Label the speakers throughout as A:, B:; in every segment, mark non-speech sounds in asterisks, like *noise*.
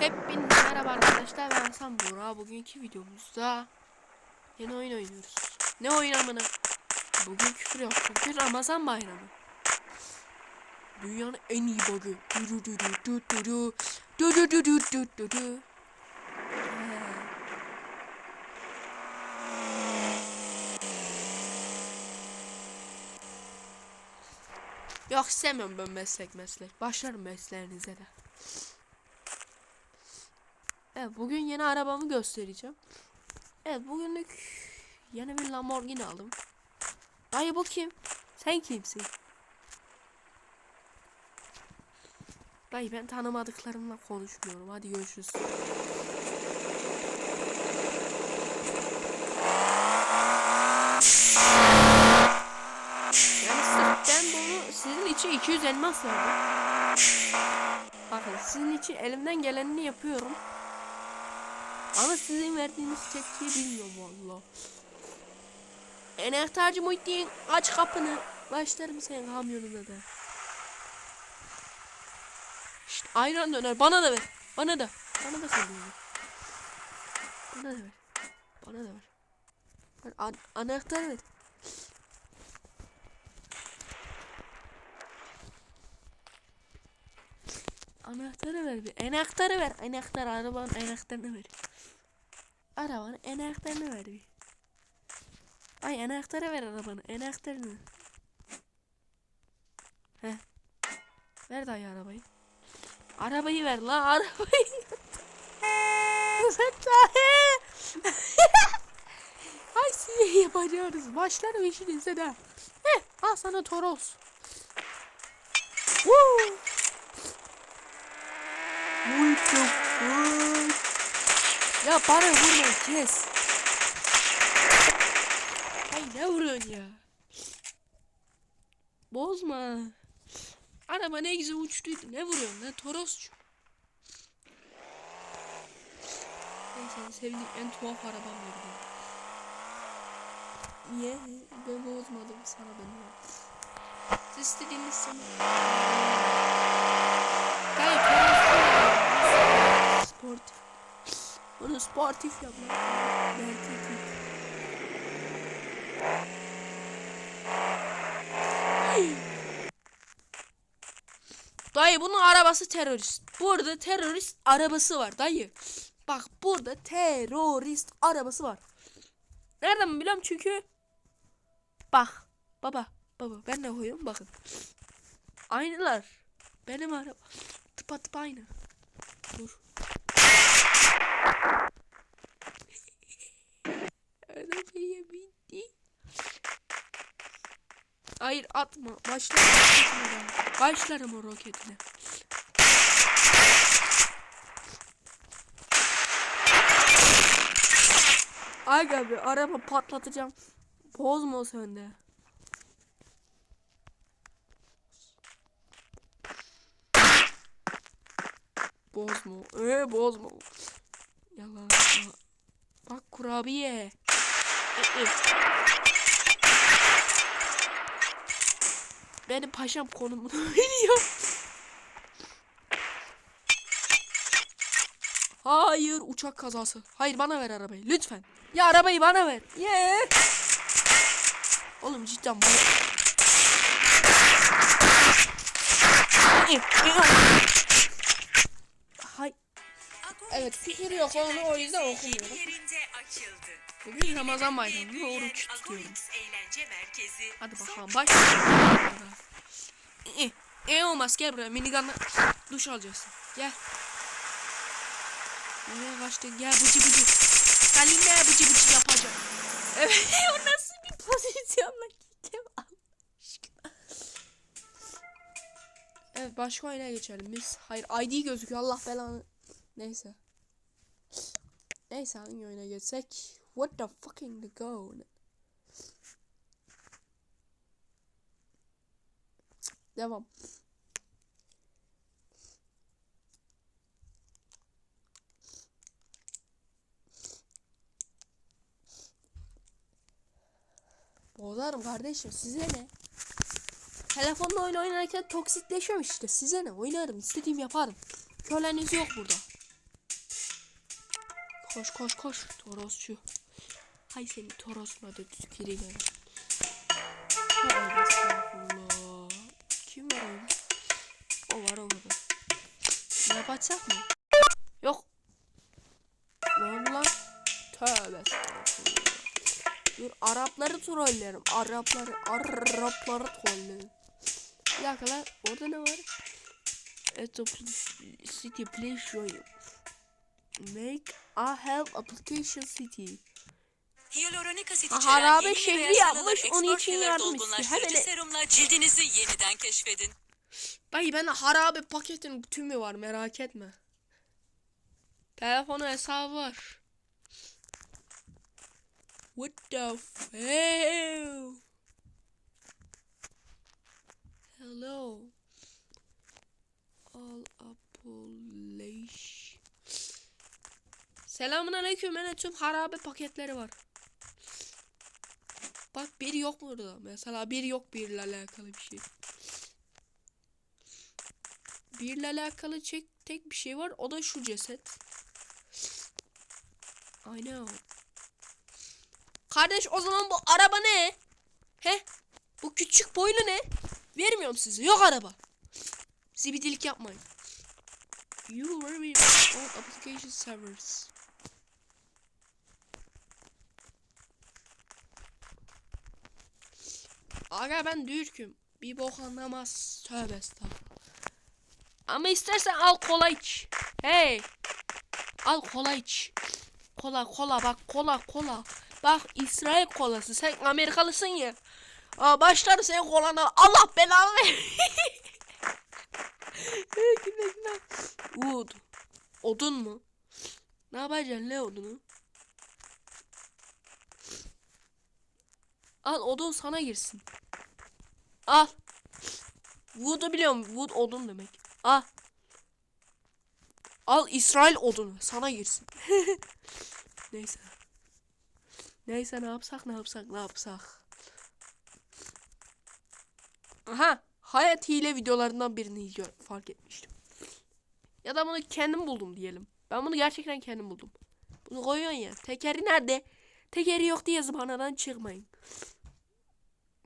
A: Hepinize merhaba arkadaşlar ben Hasan Buğra. Bugünkü videomuzda Yeni oyun oynuyoruz. Ne oyun amına? Bugün küfür yok çünkü Ramazan bayramı. Dünyanın en iyi bug'ı. Du du du du du du du. Du du du du du du. Yok sevmiyorum ben meslek meslek. Başlarım mesleğinize de Evet bugün yeni arabamı göstereceğim. Evet bugünlük yeni bir Lamborghini aldım. Dayı bu kim? Sen kimsin? Dayı ben tanımadıklarımla konuşmuyorum. Hadi görüşürüz. Sizin için 200 elmas verdim. Bakın sizin için elimden gelenini yapıyorum. Ama sizin verdiğiniz tepkiyi bilmiyorum valla. Enektarcı Muhittin aç kapını. Başlarım senin kamyonuna da. Şşt ayran döner bana da ver. Bana da. Bana da söylüyorum. Bana da ver. Bana da ver. Ver, An anahtarı ver. Anahtarı ver bir. Anahtarı ver. Anahtar arabanın anahtarını ver. Arabanın anahtarını ver bir. Ay anahtarı ver arabanın anahtarını. He. Ver dayı arabayı. Arabayı ver la arabayı. Ay size yapacağız. Başlarım işinize de. Heh, al sana Toros. Woo. What the fuck? Ya bana kes. Ay ne vuruyorsun ya? Bozma. Araba ne güzel uçtuydu. Ne vuruyorsun lan Torosçu? Ben seni sevdiğim en tuhaf arabam verdim. Niye? Ben bozmadım sana ben ya. Siz istediğiniz zaman. Gayet sportif. Bunu sportif yapmak. Dayı bunun arabası terörist. Burada terörist arabası var dayı. Bak burada terörist arabası var. Nereden biliyorum çünkü bak baba baba ben de koyuyorum bakın. Aynılar. Benim araba tıpa tıpa aynı. Dur. Arabaya bindi. Hayır atma. Başlarım. Başlarım o roketine. Aga bir araba patlatacağım. Bozma o sende. Bozma. Ee bozma. Yalan. Bak kurabiye. Benim paşam konumunu *laughs* biliyor. Hayır uçak kazası. Hayır bana ver arabayı lütfen. Ya arabayı bana ver. Yeah. Oğlum cidden bana. Hay. Evet küfür yok onu o yüzden okumuyorum. Bugün Ramazan bayramı oruç tutuyorum. Hadi bakalım başlayalım. E, e olmaz gel buraya minigunla duş alacaksın. Gel. Nereye kaçtın? Gel bıcı bıcı. Kaline bıcı bıcı yapacağım. *laughs* Evet o nasıl bir pozisyonla gideceğim Allah aşkına. Evet başka oyuna geçelim biz. Hayır ID gözüküyor Allah belanı. Neyse. Neyse hangi oyuna geçsek? What the fucking the go? Devam. Bozarım kardeşim size ne? Telefonla oyun oynarken toksikleşiyorum işte size ne? Oynarım istediğim yaparım. Köleniz yok burada. Koş koş koş. Torosçu. Hay seni torosma da tüküreyim. Tövbe estağfurullah. Kim var orada? O var orada. Ne yapacak mı? Yok. Ne oldu lan? Tövbe estağfurullah. Dur Arapları trollerim. Arapları, Arapları trollerim. Bir dakika lan. Orada ne var? At the city please show you. Make a help application city.
B: Hyaluronik asit içeren
A: harabe
B: yeni
A: şehri
B: beyaz
A: yapmış,
B: yaralı
A: onun için
B: Filler
A: yardım istiyor.
B: dolgunlaştırıcı
A: Hemen-
B: serumla cildinizi yeniden keşfedin.
A: Dayı ben harabe paketin tümü var merak etme. Telefonu hesabı var. What the hell? Hello. All Polish. Selamun aleyküm. Benim tüm harabe paketleri var. Bak bir yok burada. Mesela bir yok birle alakalı bir şey. Birle alakalı çek, tek bir şey var. O da şu ceset. I know. Kardeş o zaman bu araba ne? He? Bu küçük boylu ne? Vermiyorum size. Yok araba. Zibidilik yapmayın. You will be all application servers. Aga ben Türk'üm. Bir bok anlamaz. Tövbe estağfurullah. Ama istersen al kola iç. Hey. Al kola iç. Kola kola bak kola kola. Bak İsrail kolası. Sen Amerikalısın ya. Aa, başlar sen kolana. Allah belanı ver. *laughs* Güle güle. Wood. Odun mu? Ne yapacaksın ne odunu? Al odun sana girsin. Al. Wood'u biliyorum. Wood odun demek. Al. Al İsrail odunu. Sana girsin. *laughs* Neyse. Neyse ne yapsak ne yapsak ne yapsak. Aha. Hayat hile videolarından birini fark etmiştim. Ya da bunu kendim buldum diyelim. Ben bunu gerçekten kendim buldum. Bunu koyuyorsun ya. Tekeri nerede? Tekeri yok diye zıvanadan çıkmayın.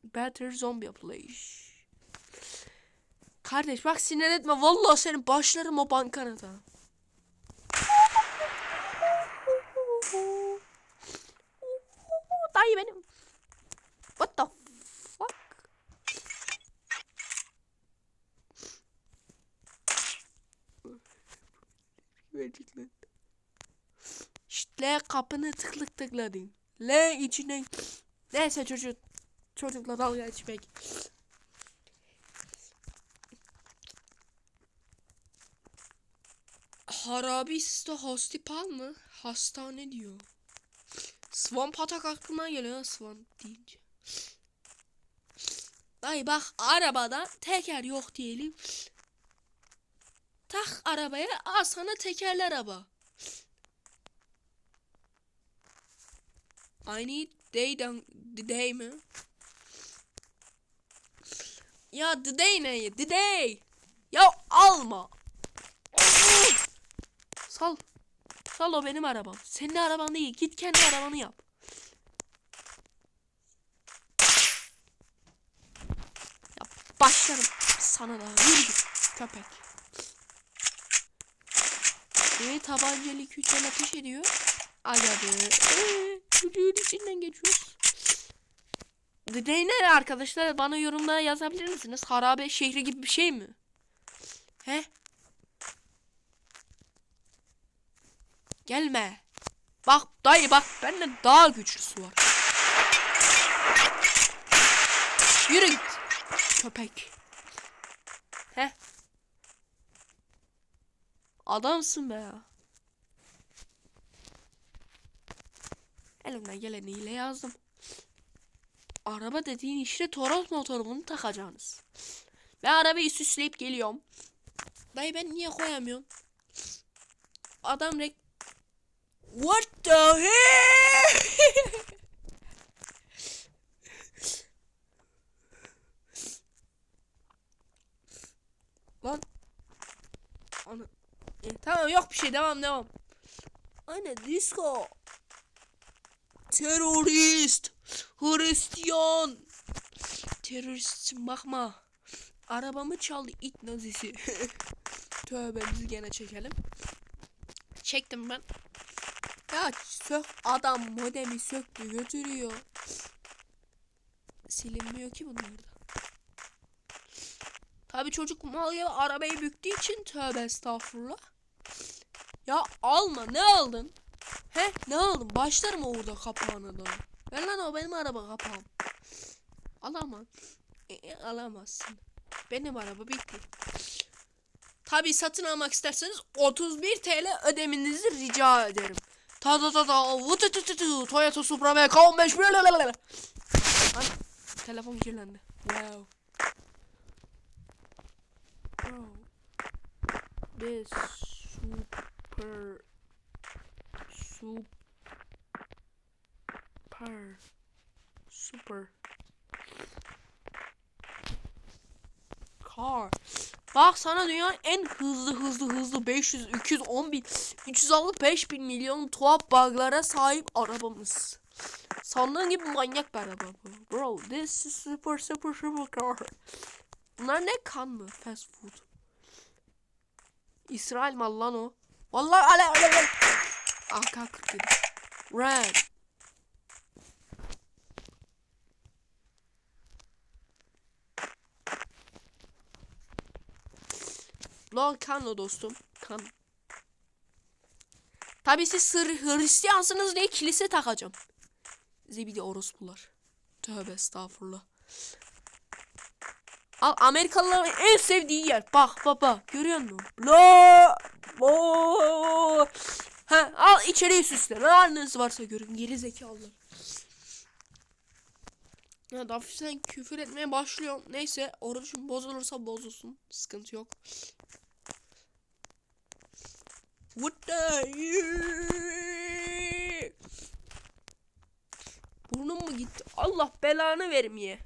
A: Better zombie place. Kardeş bak sinir etme. Vallahi senin başlarım o bankana da. Dayı benim. What the fuck? Gerçekten. İşte kapını tıklık tıkladın. Le içine. Neyse çocuk. Çocukla dalga geçmek. Harabista Hospital mı? Hastane diyor. Swan Patak aklıma geliyor Swan deyince. Dayı bak arabada teker yok diyelim. Tak arabaya al sana tekerli araba. I need day day mi? Ya? The day. Ya alma. Sal. Sal o benim arabam. Senin araban değil. Git kendi arabanı yap. Ya başlarım sana da. Yürü git köpek. Ve tabancalı 2 el ateş ediyor. Aga be. Ee, çocuğun içinden geçiyoruz. Day ne arkadaşlar? Bana yorumlara yazabilir misiniz? Harabe şehri gibi bir şey mi? He? Gelme. Bak dayı bak benden daha güçlüsü var. Yürü git. Köpek. He? Adamsın be ya. Elimden geleniyle yazdım. Araba dediğin işte Toros motoru bunu takacaksınız. Ve arabayı süsleyip geliyorum. Dayı ben niye koyamıyorum? Adam rek... What the hell? *laughs* Lan. Ana. E, tamam yok bir şey devam devam. Anne disco. Terörist. Hristiyan. Teröristsin bakma. Arabamı çaldı it nazisi. *laughs* Tövbemizi gene çekelim. Çektim ben. Ya sök adam modemi söktü götürüyor. Silinmiyor ki bunlarda. Tabi çocuk mal gibi arabayı büktüğü için tövbe estağfurullah. Ya alma ne aldın? He ne aldın? Başlarım orada kapağını da. Ver lan o benim araba kapağım. Alamam. E, e, alamazsın. Benim araba bitti. Tabi satın almak isterseniz 31 TL ödemenizi rica ederim. Ta ta ta ta vutu tu tu Toyota Supra K15 blablabla. Ay, telefon kirlendi. Wow. Bro. This super super super car. Bak sana dünyanın en hızlı hızlı hızlı 500, 210 bin, 365 bin milyon tuhaf bug'lara sahip arabamız. Sandığın gibi manyak bir araba bu. Bro, this is super super super car. Bunlar ne kan mı? Fast food. İsrail mal lan o. Vallahi ale ale ale. AK-47. Red. Lan kan o dostum. Kan. Tabi siz sır Hristiyansınız diye kilise takacağım. Zibidi orospular. Tövbe estağfurullah. Al Amerikalıların en sevdiği yer. Bak baba görüyor musun? Bla. Bo. Ha, al içeriği süsle. Ne haliniz varsa görün. Geri zekalılar. Ya da hafiften küfür etmeye başlıyorum. Neyse orucum bozulursa bozulsun. Sıkıntı yok. What the Burnum mu gitti? Allah belanı vermeye.